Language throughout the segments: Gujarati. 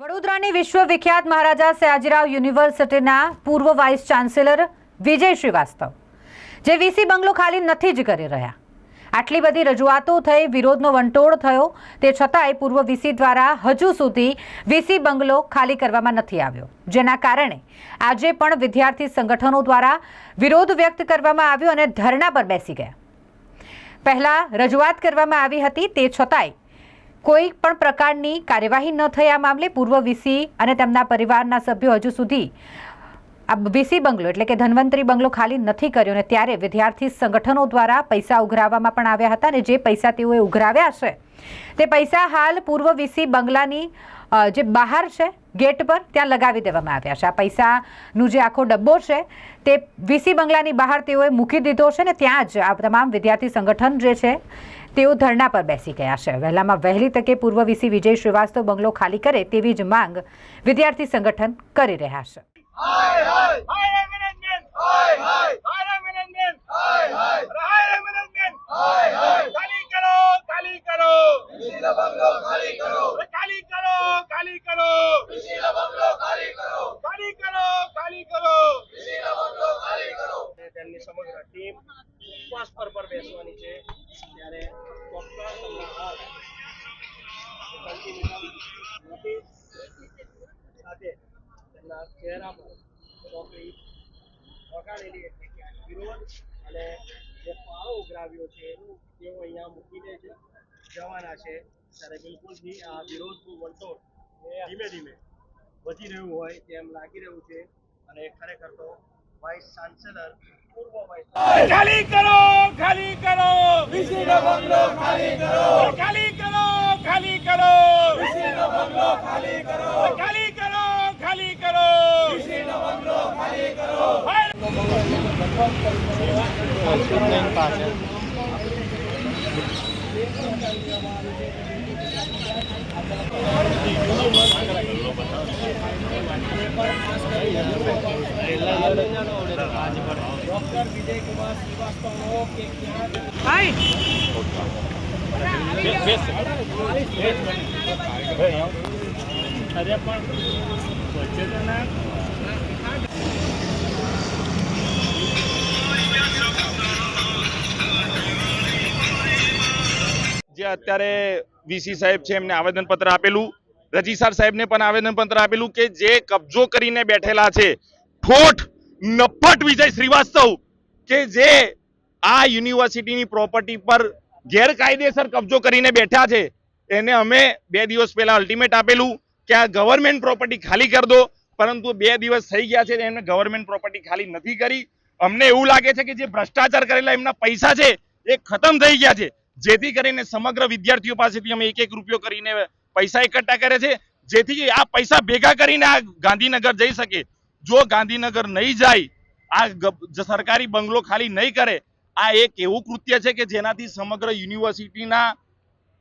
વડોદરાની વિશ્વવિખ્યાત મહારાજા સયાજીરાવ યુનિવર્સિટીના પૂર્વ વાઇસ ચાન્સેલર વિજય શ્રીવાસ્તવ, જે વીસી બંગલો ખાલી નથી જ કરી રહ્યા. આટલી બધી રજૂઆતો થઈ, વિરોધનો વંટોળ થયો, તે છતાંય પૂર્વ વીસી દ્વારા હજુ સુધી વીસી બંગલો ખાલી કરવામાં નથી આવ્યો. જેના કારણે આજે પણ વિદ્યાર્થી સંગઠનો દ્વારા વિરોધ વ્યક્ત કરવામાં આવ્યો અને ધરણા પર બેસી ગયા. પહેલાં રજૂઆત કરવામાં આવી હતી, તે છતાંય કોઈ પણ પ્રકારની કાર્યવાહી ન આ મામલે પૂર્વ વીસી અને તેમના પરિવારના સભ્યો હજુ સુધી આ વીસી બંગલો એટલે કે ધન્વંતરી બંગલો ખાલી નથી કર્યો ને ત્યારે વિદ્યાર્થી સંગઠનો દ્વારા પૈસા ઉઘરાવવામાં પણ આવ્યા હતા અને જે પૈસા તેઓએ ઉઘરાવ્યા છે, તે પૈસા હાલ પૂર્વ વીસી બંગલાની જે બહાર છે, ગેટ પર ત્યાં લગાવી દેવામાં આવ્યા છે. આ પૈસાનું જે આખો ડબ્બો છે, તે વીસી બંગલાની બહાર તેઓએ મૂકી દીધો છે ને ત્યાં જ આ તમામ વિદ્યાર્થી સંગઠન જે છે, તેઓ ધરણા પર બેસી ગયા છે. વહેલામાં વહેલી તકે પૂર્વ વીસી વિજય શ્રીવાસ્તવ બંગલો ખાલી કરે તેવી જ માંગ વિદ્યાર્થી સંગઠન કરી રહ્યા છે. બેસવાની છે. ત્યારે ચોક્કસ તમને હાલ નોટિસ સાથે તેમના ચોકડી વગાડેલી એટલે વિરોધ અને જે ફાળો ઉઘરાવ્યો છે તેઓ અહીંયા મૂકીને જ જવાના છે. ત્યારે બિલકુલથી આ વિરોધનું વંટોળ એ ધીમે ધીમે વધી રહ્યું હોય તેમ લાગી રહ્યું છે. અને ખરેખર તો વાઇસ ચાન્સેલર પૂર્વ વાઇસ ખાલી કરો ખાલી કરો. બંગલો ખાલી કરો. ખાલી કરો ખાલી કરો વીસીનો બંગલો ખાલી કરો ખાલી કરો ખાલી કરો વીસીનો બંગલો ખાલી કરો ડોક્ટર વિજયકુમાર શ્રીવાસ્તવનો કે ક્યાં અરે પણ વચ્ચે તો ના અત્યારે વીસી સાહેબ છે, એમને આવેદનપત્ર આપેલું. રજીસાર સાહેબને પણ આવેદનપત્ર આપેલું કે જે કબજો કરીને બેઠેલા છે. ઠોઠ, નફટ વિજય શ્રીવાસ્તવ કે જે આ યુનિવર્સિટીની પ્રોપર્ટી પર ગેરકાયદેસર કબજો કરીને બેઠા છે, એને અમે બે દિવસ પહેલાં અલ્ટિમેટ આપેલું કે આ ગવર્મેન્ટ પ્રોપર્ટી ખાલી કરી દો. પરંતુ બે દિવસ થઈ ગયા છે એમને ગવર્મેન્ટ પ્રોપર્ટી ખાલી નથી કરી. અમને એવું લાગે છે કે જે ભ્રષ્ટાચાર કરેલા એમના પૈસા છે, એ ખતમ થઈ ગયા છે. જેથી કરીને સમગ્ર વિદ્યાર્થીઓ પાસેથી અમે એક એક રૂપિયો કરીને પૈસા એકઠા કરે છે. જેથી આ પૈસા ભેગા કરીને આ ગાંધીનગર જઈ શકે. જો ગાંધીનગર નહીં જાય, આ સરકારી બંગલો ખાલી નહીં કરે, આ એક એવું કૃત્ય છે કે જેનાથી સમગ્ર યુનિવર્સિટીના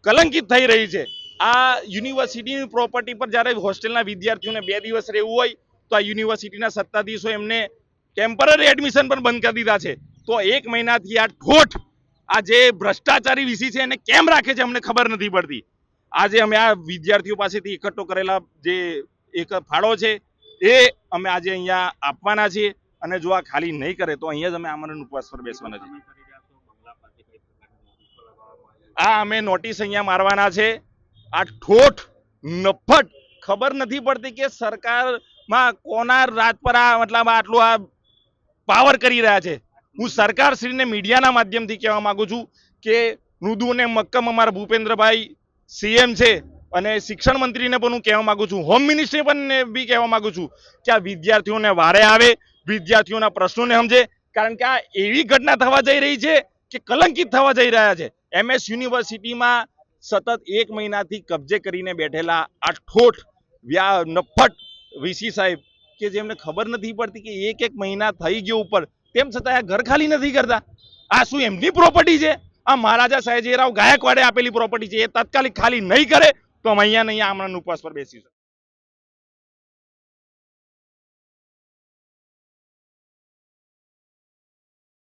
કલંકિત થઈ રહી છે. આ યુનિવર્સિટીની પ્રોપર્ટી પર જ્યારે હોસ્ટેલના વિદ્યાર્થીઓને બે દિવસ રહેવું હોય, તો આ યુનિવર્સિટીના સત્તાધીશો એમને ટેમ્પરરી એડમિશન પણ બંધ કરી દીધા છે. તો એક મહિનાથી આ ઠોઠ આ જે ભ્રષ્ટાચારી વિષય છે એને કેમ રાખે છે અમને ખબર નથી પડતી. આજે અમે આ વિદ્યાર્થીઓ પાસેથી એકઠો કરેલા જે એક ફાળો છે, એ અમે આજે અહીંયા આપવાના છીએ અને જો આ ખાલી નહીં કરે તો અહીંયા જ અમે આમરણ ઉપવાસ પર બેસવાના છીએ. આ અમે નોટિસ અહીંયા મારવાના છે. આ ઠોઠ, નફટ ખબર નથી પડતી કે સરકારમાં કોના રાજ પર આ, મતલબ આટલું આ પાવર કરી રહ્યા છે. હું સરકારશ્રીને મીડિયાના માધ્યમથી કહેવા માગું છું કે મૃદુ અને મક્કમ અમારા ભૂપેન્દ્રભાઈ સીએમ છે અને શિક્ષણ મંત્રીને પણ હું કહેવા માગું છું. હોમ મિનિસ્ટ્રી પણ બી કહેવા માગું છું કે આ વિદ્યાર્થીઓને વારે આવે, વિદ્યાર્થીઓના પ્રશ્નોને સમજે, કારણ કે આ એવી ઘટના થવા જઈ રહી છે કે કલંકિત થવા જઈ રહ્યા છે. એમએસ યુનિવર્સિટીમાં સતત એક મહિનાથી કબજે કરીને બેઠેલા આ ઠોઠ વ્યા નફટ વીસી સાહેબ કે જેમને ખબર નથી પડતી કે એક એક મહિના થઈ ગયો ઉપર તેમ છતાં આ ઘર ખાલી નથી કરતા. આ શું એમની પ્રોપર્ટી છે? આ મહારાજા સયાજીરાવ ગાયકવાડે આપેલી પ્રોપર્ટી છે, એ તાત્કાલિક ખાલી નહીં કરે, તો અમે અહીંયા નહીં આમરણ ઉપવાસ પર બેસીશું.